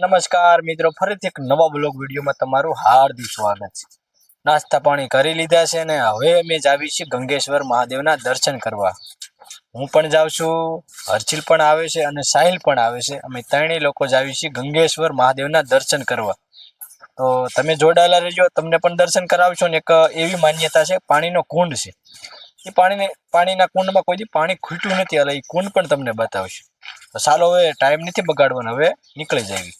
નમસ્કાર મિત્રો, ફરીથી એક નવા બ્લોગ વિડીયોમાં તમારું હાર્દિક સ્વાગત છે. નાસ્તા પાણી કરી લીધા છે ને હવે અમે જ આવી છીએ ગંગેશ્વર મહાદેવના દર્શન કરવા. હું પણ જાઉં છું, હર્ષિલ પણ આવે છે અને સાહિલ પણ આવે છે. અમે ત્રણેય લોકો જ આવી છીએ ગંગેશ્વર મહાદેવના દર્શન કરવા. તો તમે જોડાયેલા રહેજો, તમને પણ દર્શન કરાવશો ને એક એવી માન્યતા છે, પાણીનો કુંડ છે. એ પાણીને, પાણીના કુંડમાં કોઈ પાણી ખૂટ્યું નથી એટલે એ કુંડ પણ તમને બતાવશું. તો ચાલો હવે ટાઈમ નથી બગાડવાનો, હવે નીકળી જાવી.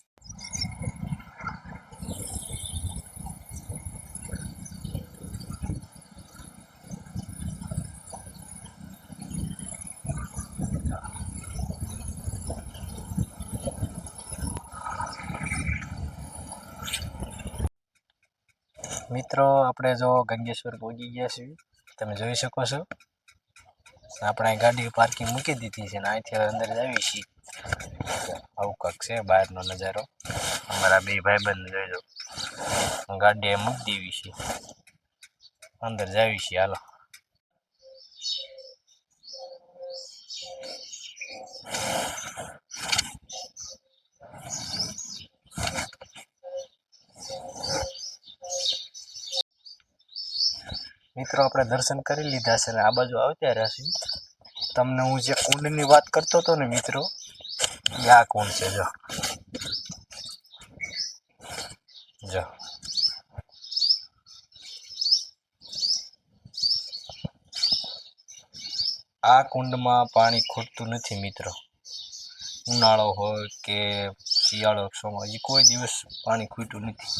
મિત્રો, આપણે જો ગંગેશ્વર પહોંચી ગયા છીએ. તમે જોઈ શકો છો. આપણે ગાડી પાર્કિંગ મૂકી દીધી છે ને અહીંથી અંદર જાવી છીએ. આવું કંઈક છે, બહારનો નજારો. અમારા બે ભાઈબંધ જોઈ લો. ગાડી મૂકી દેવી છે. અંદર જાવી છીએ, હાલો. મિત્રો, આપણે દર્શન કરી લીધા છે ને આ બાજુ આવતા રહ્યા છીએ તમને હું જે કુંડની વાત કરતો હતો ને મિત્રો, એ આ કુંડ છે, જો. જો. આ કુંડમાં પાણી ખૂટતું નથી મિત્રો. ઉનાળો હોય કે શિયાળો સમય હજી કોઈ દિવસ પાણી ખૂટ્યું નથી.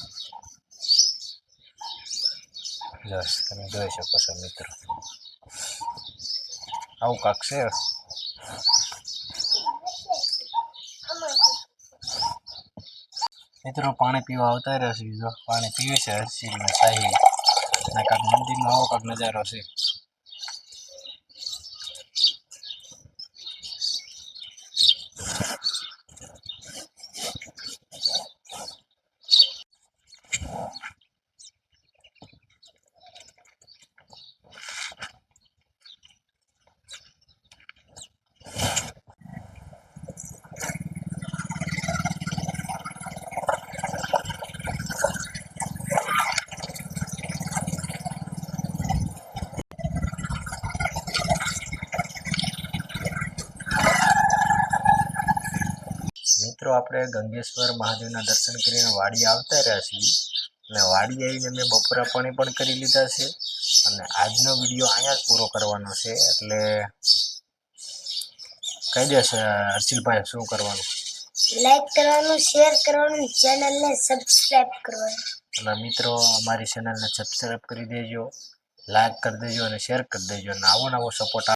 જસ તમે જોઈ શકો છો મિત્રો આવું કાંક છે મિત્રો પાણી પીવા આવતા રહ્યા છે બીજો પાણી પીવે છે હર્ષિલ ને સાહિલ અને કાંક મંદિરનો આવો કાંક નજારો છે મિત્રો આપણે ગંગેશ્વર મહાદેવના દર્શન કરીને વાડી આવતા રહ્યા છીએ. અને વાડી આવીને મેં બપોરા પાણી પણ કરી લીધા છે. અને આજનો વીડિયો અહીંયા જ પૂરો કરવાનો છે. એટલે કહી દેશે હર્ષિલભાઈ શું કરવાનું? લાઈક કરવાનું શેર કરવાનું ચેનલને સબસ્ક્રાઇબ કરવાનું. એટલે મિત્રો અમારી ચેનલને સબસ્ક્રાઇબ કરી દેજો લાઈક કરી દેજો અને શેર કરી દેજો. અને આવો નવો સપોર્ટ